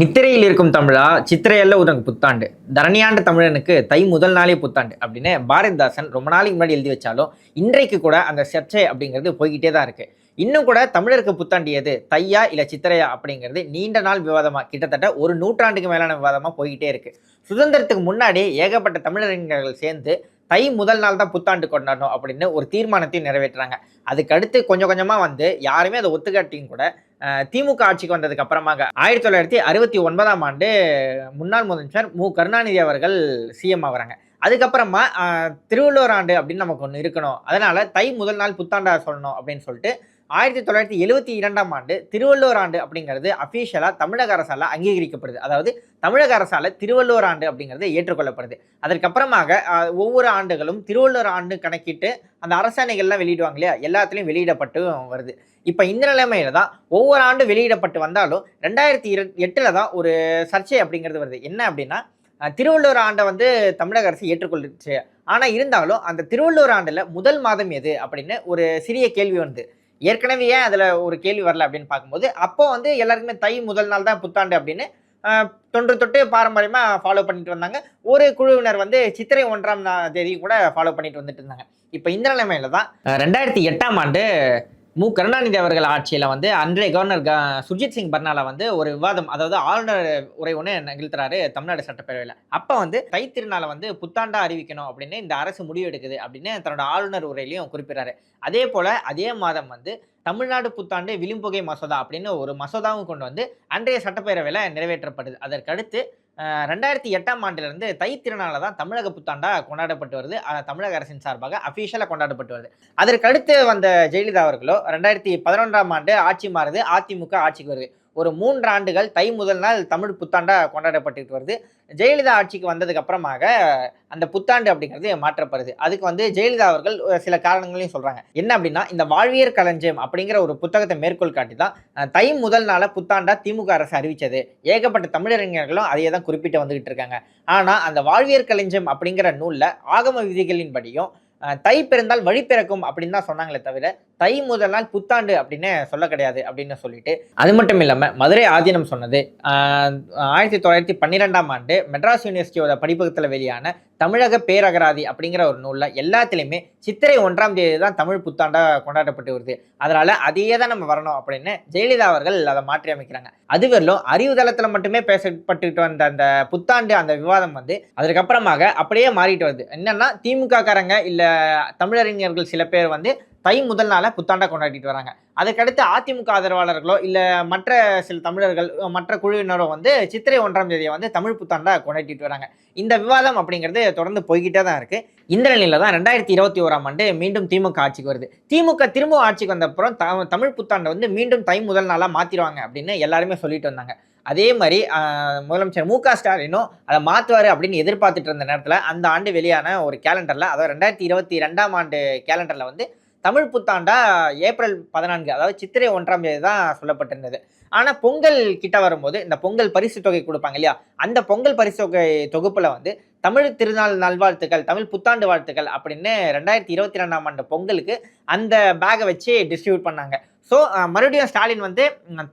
நித்திரையில் இருக்கும் தமிழா சித்திரையல்ல உனக்கு புத்தாண்டு. தரணியாண்ட தமிழனுக்கு தை முதல் நாளே புத்தாண்டு அப்படின்னு பாரதிதாசன் ரொம்ப நாளைக்கு முன்னாடி எழுதி வச்சாலும் இன்றைக்கு கூட அந்த சர்ச்சை அப்படிங்கிறது போய்கிட்டே தான் இருக்கு. இன்னும் கூட தமிழருக்கு புத்தாண்டு எது? தையா இல்லை சித்திரையா அப்படிங்கிறது நீண்ட நாள் விவாதமாக கிட்டத்தட்ட ஒரு நூற்றாண்டுக்கு மேலான விவாதமாக போய்கிட்டே இருக்கு. சுதந்திரத்துக்கு முன்னாடி ஏகப்பட்ட தமிழறிஞர்கள் சேர்ந்து தை முதல் நாள் தான் புத்தாண்டு கொண்டாடணும் அப்படின்னு ஒரு தீர்மானத்தையும் நிறைவேற்றுறாங்க. அதுக்கடுத்து கொஞ்சம் கொஞ்சமாக வந்து யாருமே அதை ஒத்துக்காட்டியும் கூட திமுக ஆட்சிக்கு வந்ததுக்கு அப்புறமாக ஆயிரத்தி தொள்ளாயிரத்தி அறுபத்தி ஒன்பதாம் ஆண்டு முன்னாள் முதலமைச்சர் மு. கருணாநிதி அவர்கள் சிஎம் ஆகிறாங்க. அதுக்கப்புறமா திருவள்ளுவர் ஆண்டு அப்படின்னு நமக்கு ஒன்று இருக்கணும். அதனால் தை முதல் நாள் புத்தாண்டா சொல்லணும் அப்படின்னு சொல்லிட்டு ஆயிரத்தி தொள்ளாயிரத்தி எழுபத்தி இரண்டாம் ஆண்டு திருவள்ளுவர் ஆண்டு அப்படிங்கிறது அஃபீஷியலாக தமிழக அரசால் அங்கீகரிக்கப்படுது. அதாவது தமிழக அரசால் திருவள்ளுவர் ஆண்டு அப்படிங்கிறது ஏற்றுக்கொள்ளப்படுது. அதற்கப்புறமாக ஒவ்வொரு ஆண்டுகளும் திருவள்ளுவர் ஆண்டு கணக்கிட்டு அந்த அரசாணைகள்லாம் வெளியிடுவாங்க இல்லையா? எல்லாத்துலேயும் வெளியிடப்பட்டு வருது. இப்போ இந்த நிலைமையில தான் ஒவ்வொரு ஆண்டு வெளியிடப்பட்டு வந்தாலும் ரெண்டாயிரத்தி இரு எட்டில் தான் ஒரு சர்ச்சை அப்படிங்கிறது வருது. என்ன அப்படின்னா திருவள்ளுவர் ஆண்டை வந்து தமிழக அரசு ஏற்றுக்கொள்ளுச்சு. ஆனால் இருந்தாலும் அந்த திருவள்ளுவர் ஆண்டில் முதல் மாதம் எது அப்படின்னு ஒரு சிறிய கேள்வி வந்து ஏற்கனவே ஏன் அதில் ஒரு கேள்வி வரல அப்படின்னு பார்க்கும்போது அப்போ வந்து எல்லாருக்குமே தை முதல் நாள் தான் புத்தாண்டு அப்படின்னு தொன்று தொட்டு பாரம்பரியமாக ஃபாலோ பண்ணிட்டு வந்தாங்க. ஒரு குழுவினர் வந்து சித்திரை ஒன்றாம் தேதி கூட ஃபாலோ பண்ணிட்டு வந்துட்டு இருந்தாங்க. இப்போ இந்த நிலைமையில தான் ரெண்டாயிரத்தி எட்டாம் ஆண்டு மு. கருணாநிதி அவர்கள் ஆட்சியில் வந்து அன்றைய கவர்னர் க சுர்ஜித் சிங் பர்னாலா வந்து ஒரு விவாதம் அதாவது ஆளுநர் உரை ஒன்று நிகழ்த்துறாரு தமிழ்நாடு சட்டப்பேரவையில். அப்போ வந்து தை திருநாளை வந்து புத்தாண்டா அறிவிக்கணும் அப்படின்னு இந்த அரசு முடிவு எடுக்குது அப்படின்னு தன்னோட ஆளுநர் உரையிலையும் குறிப்பிடுறாரு. அதே போல் அதே மாதம் வந்து தமிழ்நாடு புத்தாண்டு விளிம்புகை மசோதா அப்படின்னு ஒரு மசோதாவும் கொண்டு வந்து அன்றைய சட்டப்பேரவையில் நிறைவேற்றப்படுது. அதற்கடுத்து ரெண்டாயிரத்தி எட்டாம் ஆண்டிலிருந்து தை திருநாளை தான் தமிழக புத்தாண்டா கொண்டாடப்பட்டு வருது. அஹ், தமிழக அரசின் சார்பாக அஃபீஷியலாக கொண்டாடப்பட்டு வருது. அதற்கடுத்து வந்த ஜெயலலிதா அவர்களோ ரெண்டாயிரத்தி பதினொன்றாம் ஆண்டு ஆட்சி மாறுது. அதிமுக ஆட்சிக்கு வருது. ஒரு மூன்று ஆண்டுகள் தை முதல் நாள் தமிழ் புத்தாண்டா கொண்டாடப்பட்டுட்டு வருது. ஜெயலலிதா ஆட்சிக்கு வந்ததுக்கு அப்புறமாக அந்த புத்தாண்டு அப்படிங்கிறது மாற்றப்படுது. அதுக்கு வந்து ஜெயலலிதா அவர்கள் ஒரு சில காரணங்களையும் சொல்றாங்க. என்ன அப்படின்னா இந்த வாழ்வியர் களஞ்சியம் அப்படிங்கிற ஒரு புத்தகத்தை மேற்கோள் காட்டி தான் தை முதல் நாள புத்தாண்டா திமுக அரசு அறிவித்தது ஏகப்பட்ட தமிழறிஞர்களும் அதையே தான் குறிப்பிட்டு வந்துகிட்டு இருக்காங்க. ஆனால் அந்த வாழ்வியர் களஞ்சியம் அப்படிங்கிற நூலில் ஆகம விதிகளின்படியும் தை பிறந்தால் வழி பிறக்கும் அப்படின்னு தான் சொன்னாங்களே தவிர தை முதல் நாள் புத்தாண்டு அப்படின்னு சொல்ல கிடையாது அப்படின்னு சொல்லிட்டு அது மட்டும் இல்லாமல் மதுரை ஆதீனம் சொன்னது. ஆயிரத்தி தொள்ளாயிரத்தி பன்னிரெண்டாம் ஆண்டு மெட்ராஸ் யூனிவர்சிட்டியோட படிப்பகத்தில் வெளியான தமிழக பேரகராதி அப்படிங்கிற ஒரு நூலில் எல்லாத்துலேயுமே சித்திரை ஒன்றாம் தேதி தான் தமிழ் புத்தாண்டாக கொண்டாடப்பட்டு வருது. அதனால் அதையே தான் நம்ம வரணும் அப்படின்னு ஜெயலலிதா அவர்கள் அதை மாற்றி அமைக்கிறாங்க. அதுவரையிலும் அறிவு தளத்தில் மட்டுமே பேசப்பட்டுக்கிட்டு வந்த அந்த புத்தாண்டு அந்த விவாதம் வந்து அதற்கப்புறமாக அப்படியே மாறிட்டு வருது. என்னென்னா திமுக காரங்க இல்லை தமிழறிஞர்கள் சில பேர் வந்து தை முதல் நாளை புத்தாண்டா கொண்டாடிட்டு வராங்க. அதுக்கடுத்து அதிமுக ஆதரவாளர்களோ இல்லை மற்ற சில தமிழர்கள் மற்ற குழுவினரோ வந்து சித்திரை ஒன்றாம் தேதியை வந்து தமிழ் புத்தாண்டா கொண்டாடிட்டு வராங்க. இந்த விவாதம் அப்படிங்கிறது தொடர்ந்து போய்கிட்டே தான் இருக்கு. இந்த நிலையில தான் ரெண்டாயிரத்தி இருபத்தி ஓராம் ஆண்டு மீண்டும் திமுக ஆட்சிக்கு வருது. திமுக திரும்ப ஆட்சிக்கு வந்த அப்புறம் த- தமிழ் புத்தாண்டை வந்து மீண்டும் தை முதல் நாளாக மாத்திருவாங்க அப்படின்னு எல்லாருமே சொல்லிட்டு வந்தாங்க. அதே மாதிரி முதலமைச்சர் மு க ஸ்டாலினும் அதை மாற்றுவார் அப்படின்னு எதிர்பார்த்துட்டு இருந்த நேரத்தில் அந்த ஆண்டு வெளியான ஒரு கேலண்டரில் அதாவது ரெண்டாயிரத்தி இருபத்தி ரெண்டாம் ஆண்டு கேலண்டரில் வந்து தமிழ் புத்தாண்டா ஏப்ரல் பதினான்கு அதாவது சித்திரை ஒன்றாம் தேதி தான் சொல்லப்பட்டிருந்தது. ஆனால் பொங்கல் கிட்ட வரும்போது இந்த பொங்கல் பரிசு தொகை கொடுப்பாங்க இல்லையா? அந்த பொங்கல் பரிசு தொகை தொகுப்பில் வந்து தமிழ் திருநாள் நல்வாழ்த்துக்கள் தமிழ் புத்தாண்டு வாழ்த்துக்கள் அப்படின்னு ரெண்டாயிரத்தி இருபத்தி ரெண்டாம் ஆண்டு பொங்கலுக்கு அந்த பேக்கை வச்சு டிஸ்ட்ரிபியூட் பண்ணாங்க. ஸோ மறுபடியும் ஸ்டாலின் வந்து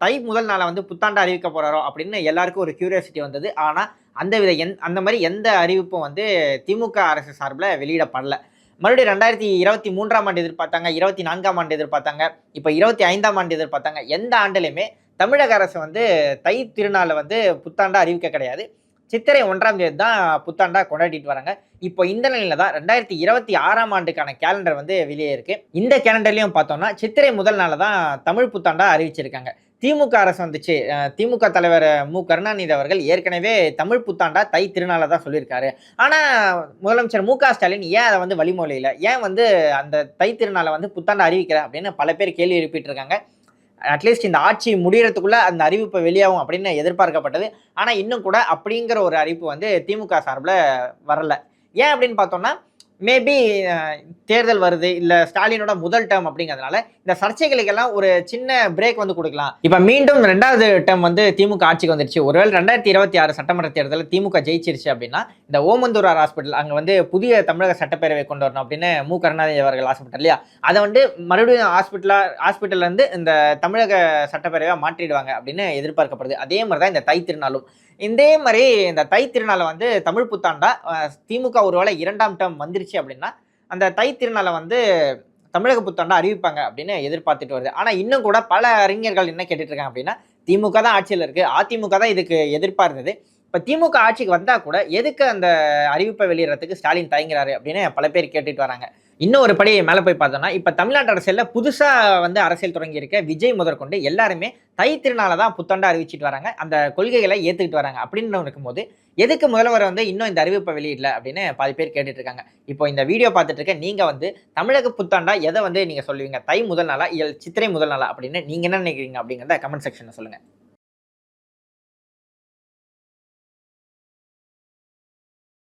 தை முதல் நாளை வந்து புத்தாண்டு அறிவிக்க போகிறாரோ அப்படின்னு எல்லாருக்கும் ஒரு கியூரியாசிட்டி வந்தது. ஆனால் அந்த வித எந் அந்த மாதிரி எந்த அறிவிப்பும் வந்து திமுக அரசு சார்பில் வெளியிடப்படல. மறுபடியும் ரெண்டாயிரத்தி இருபத்தி மூன்றாம் ஆண்டு எதிர்பார்த்தாங்க இருபத்தி நான்காம் ஆண்டு எதிர்பார்த்தாங்க இப்போ இருபத்தி ஐந்தாம் ஆண்டு எதிர்பார்த்தாங்க. எந்த ஆண்டுலையுமே தமிழக அரசு வந்து தை திருநாளை வந்து புத்தாண்டா அறிவிக்க கிடையாது. சித்திரை ஒன்றாம் தேதி தான் புத்தாண்டா கொண்டாடிட்டு வராங்க. இப்போ இந்த நிலையில தான் ரெண்டாயிரத்தி இருபத்தி ஆறாம் ஆண்டுக்கான கேலண்டர் வந்து வெளியே இருக்கு. இந்த கேலண்டர்லையும் பார்த்தோம்னா சித்திரை முதல் நாள் தான் தமிழ் புத்தாண்டா அறிவிச்சிருக்காங்க. திமுக அரசு வந்துச்சு. திமுக தலைவர் மு. கருணாநிதி அவர்கள் ஏற்கனவே தமிழ் புத்தாண்டா தை திருநாளை தான் சொல்லியிருக்காரு. ஆனால் முதலமைச்சர் மு. க. ஸ்டாலின் ஏன் அதை வந்து வழிமொழியில்? ஏன் வந்து அந்த தை திருநாளை வந்து புத்தாண்டை அறிவிக்கிற அப்படின்னு பல பேர் கேள்வி எழுப்பிட்டு இருக்காங்க அட்லீஸ்ட் இந்த ஆட்சி முடிகிறதுக்குள்ளே அந்த அறிவிப்பு வெளியாகும் அப்படின்னு எதிர்பார்க்கப்பட்டது. ஆனால் இன்னும் கூட அப்படிங்கிற ஒரு அறிவிப்பு வந்து திமுக சார்பில் வரலை. ஏன் அப்படின்னு பார்த்தோம்னா மேபி தேர்தல் வருது இல்லை ஸ்டாலினோட முதல் டேர்ம் அப்படிங்கிறதுனால இந்த சர்ச்சைகளுக்கெல்லாம் ஒரு சின்ன பிரேக் வந்து கொடுக்கலாம். இப்போ மீண்டும் ரெண்டாவது டேர்ம் வந்து திமுக ஆட்சிக்கு வந்துருச்சு. ஒருவேளை ரெண்டாயிரத்தி இருபத்தி ஆறு சட்டமன்ற தேர்தலில் திமுக ஜெயிச்சிருச்சு அப்படின்னா இந்த ஓமந்தூரார் ஹாஸ்பிட்டல் அங்கே வந்து புதிய தமிழக சட்டப்பேரவை கொண்டு வரணும் அப்படின்னு மு. கருணாநிதி அவர்கள் ஹாஸ்பிட்டல் இல்லையா? அதை வந்து மறுபடியும் ஹாஸ்பிட்டலாக ஹாஸ்பிட்டல்லேருந்து இந்த தமிழக சட்டப்பேரவையாக மாற்றிடுவாங்க அப்படின்னு எதிர்பார்க்கப்படுது. அதே மாதிரி தான் இந்த தை திருநாளும். இதே மாதிரி இந்த தை திருநாளை வந்து தமிழ் புத்தாண்டா திமுக ஒருவேளை இரண்டாம் டேர்ம் வந்துருச்சு அப்படின்னா அந்த தை திருநாளை வந்து தமிழக புத்தாண்டா அறிவிப்பாங்க அப்படின்னு எதிர்பார்த்துட்டு வருது. ஆனால் இன்னும் கூட பல அறிஞர்கள் என்ன கேட்டுட்டு இருக்காங்க அப்படின்னா திமுக தான் ஆட்சியில் இருக்கு. அதிமுக தான் இதுக்கு எதிர்பார்த்தது இருந்தது. இப்போ திமுக ஆட்சிக்கு வந்தால் கூட எதுக்கு அந்த அறிவிப்பை வெளியிடறதுக்கு ஸ்டாலின் தயங்குறாரு அப்படின்னு பல பேர் கேட்டுட்டு வராங்க. இன்னும் ஒரு படி மேலே போய் பார்த்தோம்னா இப்போ தமிழ்நாட்டு அரசியலில் புதுசாக வந்து அரசியல் தொடங்கியிருக்க விஜய் முதற்கொண்டு எல்லாருமே தை திருநாளை தான் புத்தாண்டாக அறிவிச்சிட்டு வராங்க. அந்த கொள்கைகளை ஏற்றுக்கிட்டு வராங்க. அப்படின்னு இருக்கும்போது எதுக்கு முதல்வர் வந்து இன்னும் இந்த அறிவிப்பை வெளியிடல அப்படின்னு பாதி பேர் கேட்டுட்டு இருக்காங்க. இப்போ இந்த வீடியோ பார்த்துட்டு இருக்க நீங்கள் வந்து தமிழக புத்தாண்டா எதை வந்து நீங்கள் சொல்லுவீங்க? தை முதல் நாளா இல்லை சித்திரை முதல் நாளா அப்படின்னு நீங்கள் என்ன நினைக்கிறீங்க அப்படிங்கிறத கமெண்ட் செக்ஷனில் சொல்லுங்கள்